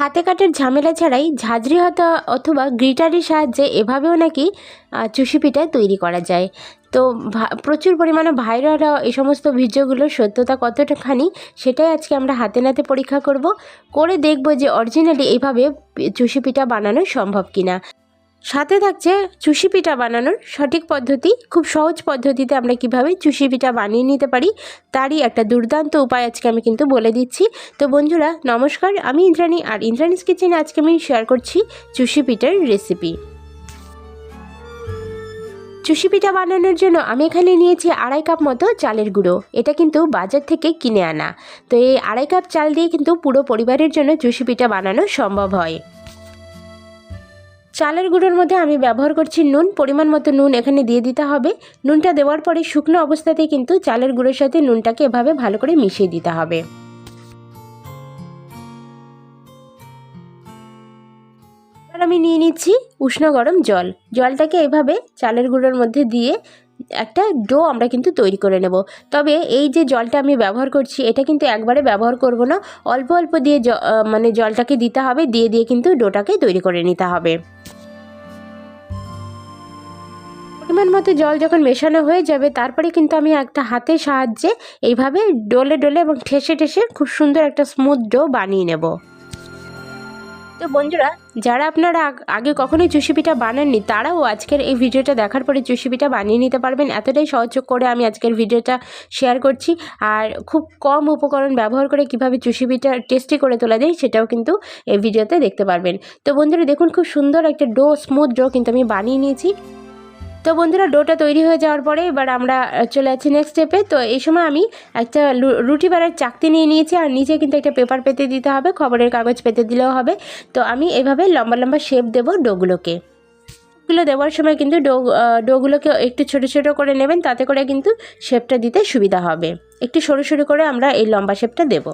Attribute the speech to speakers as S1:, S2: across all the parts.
S1: হাতে কাটের ঝামেলা ছাড়াই ঝাঁঝরি হাতা অথবা গ্রিটারের সাহায্যে এভাবেও নাকি চুষি পিঠা তৈরি করা যায়। তো প্রচুর পরিমাণে ভাইরাল এই সমস্ত ভিডিওগুলোর সত্যতা কতটাখানি সেটাই আজকে আমরা হাতে নাতে পরীক্ষা করব। করে দেখব যে অরিজিনালি এইভাবে চুষি পিঠা বানানো সম্ভব কিনা। সাথে থাকছে চুষি পিঠা বানানোর সঠিক পদ্ধতি। খুব সহজ পদ্ধতিতে আমরা কীভাবে চুষি পিঠা বানিয়ে নিতে পারি, তারই একটা দুর্দান্ত উপায় আজকে আমি কিন্তু বলে দিচ্ছি। তো বন্ধুরা, নমস্কার, আমি ইন্দ্রাণী, আর ইন্দ্রাণীস কিচেনে আজকে আমি শেয়ার করছি চুষি পিঠার রেসিপি চুষি পিঠা বানানোর জন্য আমি এখানে নিয়েছি আড়াই কাপ মতো চালের গুঁড়ো। এটা কিন্তু বাজার থেকে কিনে আনা। তো এই আড়াই কাপ চাল দিয়ে কিন্তু পুরো পরিবারের জন্য চুষি পিঠা বানানো সম্ভব হয়। চালের গুঁড়োর মধ্যে আমি ব্যবহার করছি নুন, পরিমাণ মতো নুন এখানে দিয়ে দিতে হবে। নুনটা দেওয়ার পরে শুকনো অবস্থাতেই কিন্তু চালের গুঁড়োর সাথে নুনটাকে এভাবে ভালো করে মিশিয়ে দিতে হবে। আমি নিয়ে নিচ্ছি উষ্ণ গরম জল। জলটাকে এভাবে চালের গুঁড়োর মধ্যে দিয়ে একটা ডো আমরা কিন্তু তৈরি করে নেব। তবে এই যে জলটা আমি ব্যবহার করছি, এটা কিন্তু একবারে ব্যবহার করব না। অল্প অল্প দিয়ে মানে জলটাকে দিতে হবে, দিয়ে দিয়ে কিন্তু ডোটাকে তৈরি করে নিতে হবে। পরিমাণ মতো জল যখন মেশানো হয়ে যাবে, তারপরে কিন্তু আমি একটা হাতের সাহায্যে এইভাবে ডলে ডলে এবং ঠেসে ঠেসে খুব সুন্দর একটা স্মুথ ডো বানিয়ে নেব। তো বন্ধুরা, যারা আপনারা আগে কখনোই চুষি পিঠা বানাননি, তারাও আজকের এই ভিডিওটা দেখার পরে চুষি পিঠা বানিয়ে নিতে পারবেন। এতটাই সহযোগ করে আমি আজকের ভিডিওটা শেয়ার করছি। আর খুব কম উপকরণ ব্যবহার করে কীভাবে চুষি পিঠা টেস্টি করে তোলা যায়, সেটাও কিন্তু এই ভিডিওতে দেখতে পারবেন। তো বন্ধুরা, দেখুন খুব সুন্দর একটা ডো স্মুথ ডো কিন্তু আমি বানিয়ে নিয়েছি। তো বন্ধুরা, ডোটা তৈরি হয়ে যাওয়ার পরে এবার আমরা চলে যাচ্ছি নেক্সট স্টেপে তো এই সময় আমি একটা রুটি বেড়ার চাকতি নিয়ে নিয়েছি আর নিচে কিন্তু একটা পেপার পেতে দিতে হবে, খবরের কাগজ পেতে দিলেও হবে। তো আমি এভাবে লম্বা লম্বা শেপ দেবো ডোগুলোকে। গুলো দেওয়ার সময় কিন্তু ডো ডোগুলোকে একটু ছোট ছোট করে নেবেন, তাতে করে কিন্তু শেপটা দিতে সুবিধা হবে। একটু সরু সরু করে আমরা এই লম্বা শেপটা দেবো।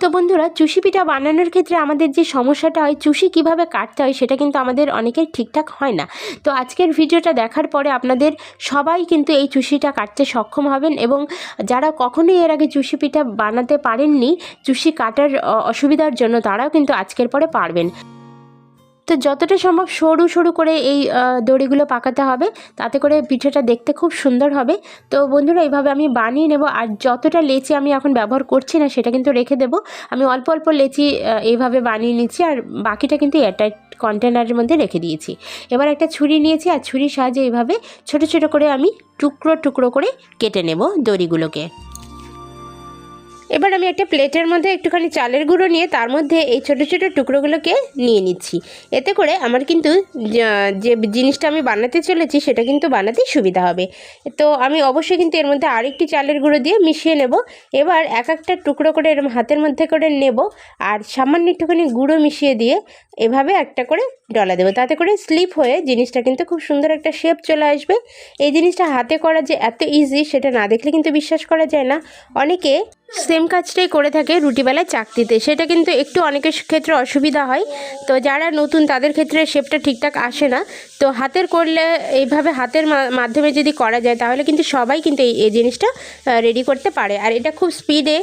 S1: তো বন্ধুরা চুষি পিঠা বানানোর ক্ষেত্রে আমাদের যে সমস্যাটা হয়, চুষি কীভাবে কাটতে হয় সেটা কিন্তু আমাদের অনেকের ঠিকঠাক হয় না। তো আজকের ভিডিওটা দেখার পরে আপনাদের সবাই কিন্তু এই চুষিটা কাটতে সক্ষম হবেন এবং যারা কখনোই এর আগে চুষি পিঠা বানাতে পারেননি, চুষি কাটার অসুবিধার জন্য তারাও কিন্তু আজকের পরে পারবেন। তো যতটা সম্ভব সরু সরু করে এই দড়িগুলো পাকাতে হবে। তাতে করে পিঠেটা দেখতে খুব সুন্দর হবে। তো বন্ধুরা এইভাবে আমি বানিয়ে নেব। আর যতটা লেচি আমি এখন ব্যবহার করছি না, সেটা কিন্তু রেখে দেবো। আমি অল্প অল্প লেচি এইভাবে বানিয়ে নিচ্ছি। আর বাকিটা কিন্তু এয়ারটাইট কন্টেনারের মধ্যে রেখে দিয়েছি। এবার একটা ছুরি নিয়েছি। আর ছুরির সাহায্যে এইভাবে ছোট ছোট করে আমি টুকরো টুকরো করে কেটে নেব দড়িগুলোকে। এবার আমি একটা প্লেটের মধ্যে একটুখানি চালের গুঁড়ো নিয়ে তার মধ্যে এই ছোটো ছোটো টুকরোগুলোকে নিয়ে নিচ্ছি। এতে করে আমার কিন্তু যে জিনিসটা আমি বানাতে চলেছি সেটা কিন্তু বানাতে সুবিধা হবে। তো আমি অবশ্যই কিন্তু এর মধ্যে আরেকটি চালের গুঁড়ো দিয়ে মিশিয়ে নেব। এবার এক একটা টুকরো করে এরম হাতের মধ্যে করে নেব আর সামান্য একটুখানি গুঁড়ো মিশিয়ে দিয়ে এভাবে একটা করে ডলা দেবো। তাতে করে স্লিপ হয়ে জিনিসটা কিন্তু খুব সুন্দর একটা শেপ চলে আসবে। এই জিনিসটা হাতে করা যে এত ইজি সেটা না দেখলে কিন্তু বিশ্বাস করা যায় না। অনেকে সেম কাজটাই করে থাকে রুটিবেলায় চাকতিতে সেটা কিন্তু একটু অনেকের ক্ষেত্রে অসুবিধা হয়। তো যারা নতুন, তাদের ক্ষেত্রে শেপটা ঠিকঠাক আসে না। তো হাতের করলে এইভাবে হাতের মাধ্যমে যদি করা যায়, তাহলে কিন্তু সবাই কিন্তু এই জিনিসটা রেডি করতে পারে। আর এটা খুব স্পিডে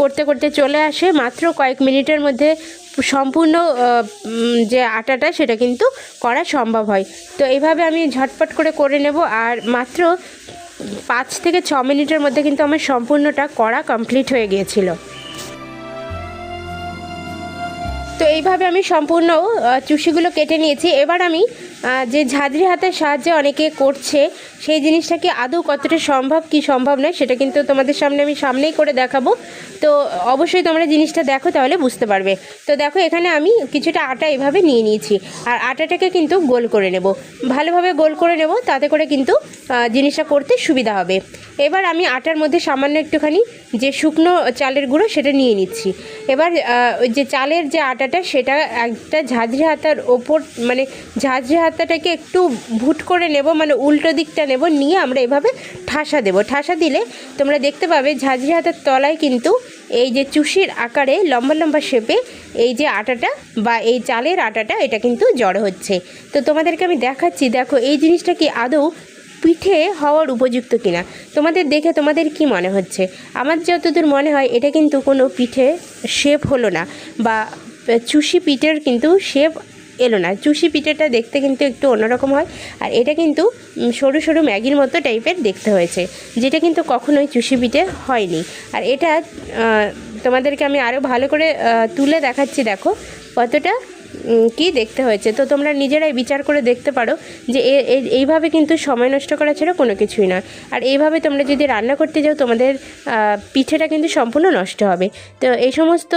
S1: করতে করতে চলে আসে। মাত্র কয়েক মিনিটের মধ্যে সম্পূর্ণ যে আটাটা, সেটা কিন্তু করা সম্ভব হয়। তো এইভাবে আমি ঝটপট করে করে নেব। আর মাত্র পাঁচ থেকে ছ মিনিটের মধ্যে কিন্তু আমার সম্পূর্ণটা করা কমপ্লিট হয়ে গিয়েছিল। তো এইভাবে আমি সম্পূর্ণ চুষিগুলো কেটে নিয়েছি। এবার আমি যে ঝাঁঝরি হাতের সাহায্যে অনেকে করছে, সেই জিনিসটা কি আদৌ কতটা সম্ভব, কি সম্ভব নয়, সেটা কিন্তু তোমাদের সামনে আমি সামনেই করে দেখাবো। তো অবশ্যই তোমরা জিনিসটা দেখো, তাহলে বুঝতে পারবে। তো দেখো, এখানে আমি কিছুটা আটা এভাবে নিয়ে নিয়েছি। আর আটাটাকে কিন্তু গোল করে নেব। ভালোভাবে গোল করে নেব, তাতে করে কিন্তু জিনিসটা করতে সুবিধা হবে। এবার আমি আটার মধ্যে সামান্য একটুখানি যে শুকনো চালের গুঁড়ো, সেটা নিয়ে নিচ্ছি। এবার ওই যে চালের যে আটাটা, সেটা একটা ঝাঁঝরি হাতার ওপর মানে ঝাঁঝরি হাতাটাকে একটু ভুট করে নেব মানে উল্টো দিকটা নেব, নিয়ে আমরা এভাবে ঠাসা দেব। ঠাসা দিলে তোমরা দেখতে পাবে ঝাঁঝরি হাতের তলায় কিন্তু এই যে চুষির আকারে লম্বা লম্বা শেপে এই যে আটাটা বা এই চালের আটাটা, এটা কিন্তু জড়ো হচ্ছে। তো তোমাদেরকে আমি দেখাচ্ছি, দেখো এই জিনিসটা কি আদৌ পিঠে হওয়ার উপযুক্ত কিনা? তোমাদের দেখে তোমাদের কি মনে হচ্ছে? আমার যতদূর মনে হয়, এটা কিন্তু কোনো পিঠে শেপ হলো না বা চুষি পিঠের কিন্তু শেপ এলো না। চুষি পিঠেটা দেখতে কিন্তু একটু অন্যরকম হয়। আর এটা কিন্তু সরু সরু ম্যাগির মতো টাইপের দেখতে হয়েছে, যেটা কিন্তু কখনোই চুষি পিঠে হয়নি। আর এটা তোমাদেরকে আমি আরও ভালো করে তুলে দেখাচ্ছি, দেখো কতটা কি দেখতে হয়েছে? তো তোমরা নিজেরাই বিচার করে দেখতে পারো যে এইভাবে কিন্তু সময় নষ্ট করা ছাড়া কোনো কিছুই নয়। আর এইভাবে তোমরা যদি রান্না করতে যাও, তোমাদের পিঠেটা কিন্তু সম্পূর্ণ নষ্ট হবে। তো এই সমস্ত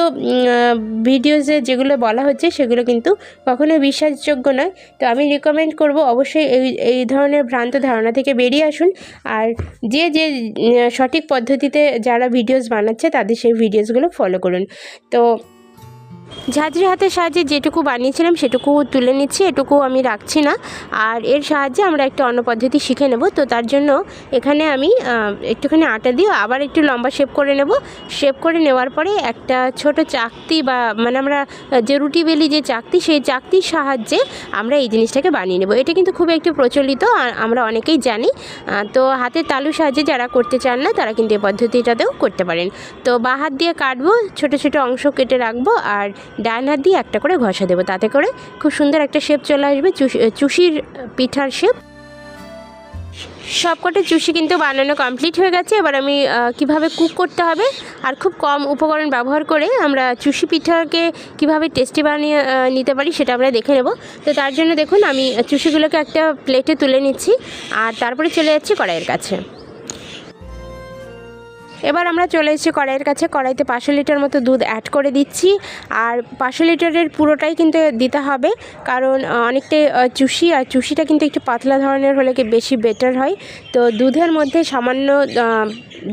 S1: ভিডিওসে যেগুলো বলা হচ্ছে, সেগুলো কিন্তু কখনোই বিশ্বাসযোগ্য নয়। তো আমি রিকমেন্ড করব অবশ্যই এই এই ধরনের ভ্রান্ত ধারণা থেকে বেরিয়ে আসুন। আর যে যে সঠিক পদ্ধতিতে যারা ভিডিওস বানাচ্ছে, তাদের সেই ভিডিওসগুলো ফলো করুন। তো ঝাঁঝরি হাতের সাহায্যে যেটুকু বানিয়েছিলাম, সেটুকু তুলে নিচ্ছি, এটুকু আমি রাখছি না। আর এর সাহায্যে আমরা একটা অন্য পদ্ধতি শিখে নেব। তো তার জন্য এখানে আমি একটুখানি আটা দিয়ে আবার একটু লম্বা শেপ করে নেব। শেপ করে নেওয়ার পরে একটা ছোট চাকতি বা মানে আমরা, যে রুটি বেলি যে চাকতি, সেই চাকতির সাহায্যে আমরা এই জিনিসটাকে বানিয়ে নেব। এটা কিন্তু খুব একটু প্রচলিত আমরা অনেকেই জানি। তো হাতের তালুর সাহায্যে যারা করতে চান না, তারা কিন্তু এই পদ্ধতিটাতেও করতে পারেন। তো বা হাত দিয়ে কাটবো, ছোট ছোট অংশ কেটে রাখব, আর ডান হাত দিয়ে একটা করে ঘষা দেবো। তাতে করে খুব সুন্দর একটা শেপ চলে আসবে, চুষি- চুষির পিঠার শেপ সবকটা চুষি কিন্তু বানানো কমপ্লিট হয়ে গেছে। এবার আমি কীভাবে কুক করতে হবে আর খুব কম উপকরণ ব্যবহার করে আমরা চুষি পিঠাকে কীভাবে টেস্টি বানিয়ে নিতে পারি সেটা আমরা দেখে নেব। তো তার জন্য দেখুন, আমি চুষিগুলোকে একটা প্লেটে তুলে নিচ্ছি আর তারপরে চলে যাচ্ছি কড়াইয়ের কাছে। এবার আমরা চলে এসেছি কড়াইয়ের কাছে কড়াইতে পাঁচশো লিটার মতো দুধ অ্যাড করে দিচ্ছি। আর পাঁচশো লিটারের পুরোটাই কিন্তু দিতে হবে কারণ অনেকটাই চুষি আর চুষিটা কিন্তু একটু পাতলা ধরনের হলে কি বেশি বেটার হয়। তো দুধের মধ্যে সামান্য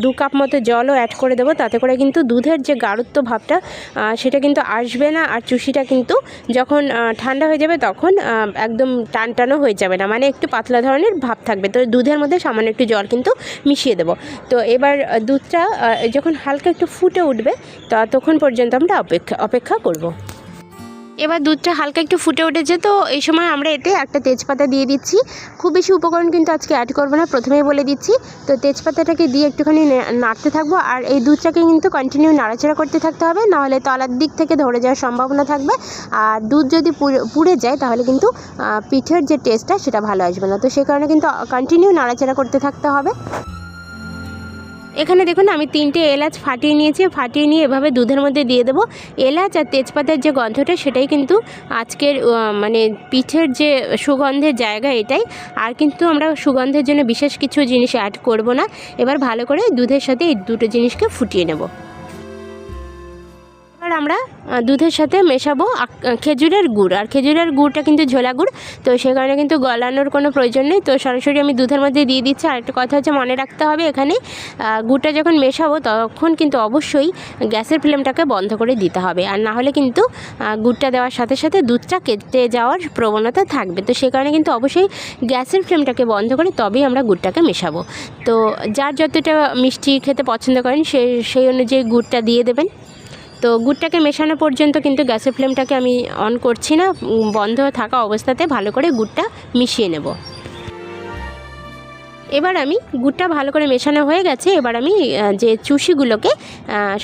S1: দু কাপ মতো জলও অ্যাড করে দেবো তাতে করে কিন্তু দুধের যে গাঢ়ত্ব ভাবটা সেটা কিন্তু আসবে না আর চুষিটা কিন্তু যখন ঠান্ডা হয়ে যাবে তখন একদম টান টানও হয়ে যাবে না মানে একটু পাতলা ধরনের ভাব থাকবে। তো দুধের মধ্যে সামান্য একটু জল কিন্তু মিশিয়ে দেবো। তো এবার আহ, দুধটা যখন হালকা একটু ফুটে উঠবে ততক্ষণ পর্যন্ত আমরা অপেক্ষা অপেক্ষা করব। এবার দুধটা হালকা একটু ফুটে উঠেছে, তো এই সময় আমরা এতে একটা তেজপাতা দিয়ে দিচ্ছি। খুব বেশি উপকরণ কিন্তু আজকে অ্যাড করব না, প্রথমেই বলে দিচ্ছি। তো তেজপাতাটাকে দিয়ে একটুখানি নাড়তে থাকব, আর এই দুধটাকে কিন্তু কন্টিনিউ নাড়াচাড়া করতে থাকতে হবে, নাহলে তলার দিক থেকে ধরে যাওয়ার সম্ভাবনা থাকবে। আর দুধ যদি পুড়ে- যায়, তাহলে কিন্তু পিঠের যে টেস্টটা সেটা ভালো আসবে না। তো সেই কারণে কিন্তু কন্টিনিউ নাড়াচাড়া করতে থাকতে হবে। এখানে দেখুন, আমি তিনটে এলাচ ফাটিয়ে নিয়েছি। ফাটিয়ে নিয়ে এভাবে দুধের মধ্যে দিয়ে দেবো। এলাচ আর তেজপাতার যে গন্ধটা, সেটাই কিন্তু আজকের মানে পিঠের যে সুগন্ধের জায়গা এটাই। আর কিন্তু আমরা সুগন্ধের জন্য বিশেষ কিছু জিনিস অ্যাড করব না। এবার ভালো করে দুধের সাথে এই দুটো জিনিসকে ফুটিয়ে নেব। এবার আমরা দুধের সাথে মেশাবো খেজুরের গুড়। আর খেজুরের গুড়টা কিন্তু ঝোলা গুড়, তো সে কারণে কিন্তু গলানোর কোনো প্রয়োজন নেই। তো সরাসরি আমি দুধের মধ্যে দিয়ে দিচ্ছি। আর একটা কথা হচ্ছে, মনে রাখতে হবে এখানে গুড়টা যখন মেশাবো তখন কিন্তু অবশ্যই গ্যাসের ফ্লেমটাকে বন্ধ করে দিতে হবে। আর না হলে কিন্তু গুড়টা দেওয়ার সাথে সাথে দুধটা কেটে যাওয়ার প্রবণতা থাকবে। তো সে কারণে কিন্তু অবশ্যই গ্যাসের ফ্লেমটাকে বন্ধ করে তবেই আমরা গুড়টাকে মেশাবো। তো যার যতটা মিষ্টি খেতে পছন্দ করেন, সে, সেই অনুযায়ী গুড়টা দিয়ে দেবেন। তো গুড়টাকে মেশানো পর্যন্ত কিন্তু গ্যাসের ফ্লেমটাকে আমি অন করছি না বন্ধ থাকা অবস্থাতে ভালো করে গুড়টা মিশিয়ে নেব। এবার আমি গুড়টা ভালো করে মেশানো হয়ে গেছে। এবার আমি যে চুষিগুলোকে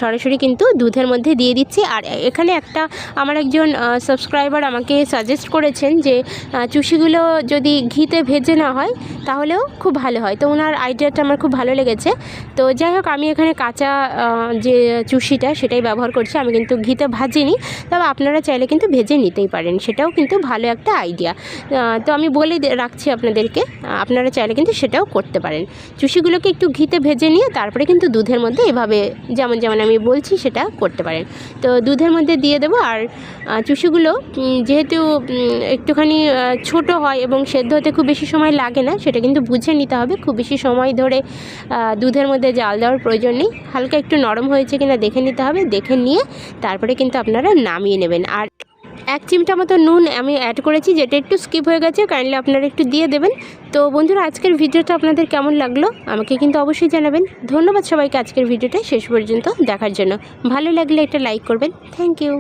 S1: সরাসরি কিন্তু দুধের মধ্যে দিয়ে দিচ্ছি। আর এখানে একটা, আমার একজন সাবস্ক্রাইবার আমাকে সাজেস্ট করেছেন যে চুষিগুলো যদি ঘিতে ভেজে না হয়, তাহলেও খুব ভালো হয়। তো ওনার আইডিয়াটা আমার খুব ভালো লেগেছে। তো যাই হোক, আমি এখানে কাঁচা যে চুষিটা সেটাই ব্যবহার করছি। আমি কিন্তু ঘিতে ভাজিনি। তবে আপনারা চাইলে কিন্তু ভেজে নিতেই পারেন। সেটাও কিন্তু ভালো একটা আইডিয়া তো আমি বলে রাখছি আপনাদেরকে। আপনারা চাইলে কিন্তু সেটাও করতে পারেন। চুষিগুলোকে একটু ঘিতে ভেজে নিয়ে তারপরে কিন্তু দুধের মধ্যে এভাবে যেমন যেমন আমি বলছি সেটা করতে পারেন। তো দুধের মধ্যে দিয়ে দেবো আর চুষিগুলো যেহেতু একটুখানি ছোট হয় এবং সেদ্ধ হতে খুব বেশি সময় লাগে না, সেটা কিন্তু বুঝে নিতে হবে। খুব বেশি সময় ধরে দুধের মধ্যে জাল দেওয়ার প্রয়োজন নেই। হালকা একটু নরম হয়েছে কিনা দেখে নিতে হবে। দেখে নিয়ে তারপরে কিন্তু আপনারা নামিয়ে নেবেন। আর এক চিমটা মতো নুন আমি অ্যাড করেছি, যেটা একটু স্কিপ হয়ে গেছে কাইন্ডলি আপনারা একটু দিয়ে দেবেন। তো বন্ধুরা, আজকের ভিডিওটা আপনাদের কেমন লাগল? আমাকে কিন্তু অবশ্যই জানাবেন। ধন্যবাদ সবাইকে আজকের ভিডিওটা শেষ পর্যন্ত দেখার জন্য। ভালো লাগলে একটা লাইক করবেন। Thank you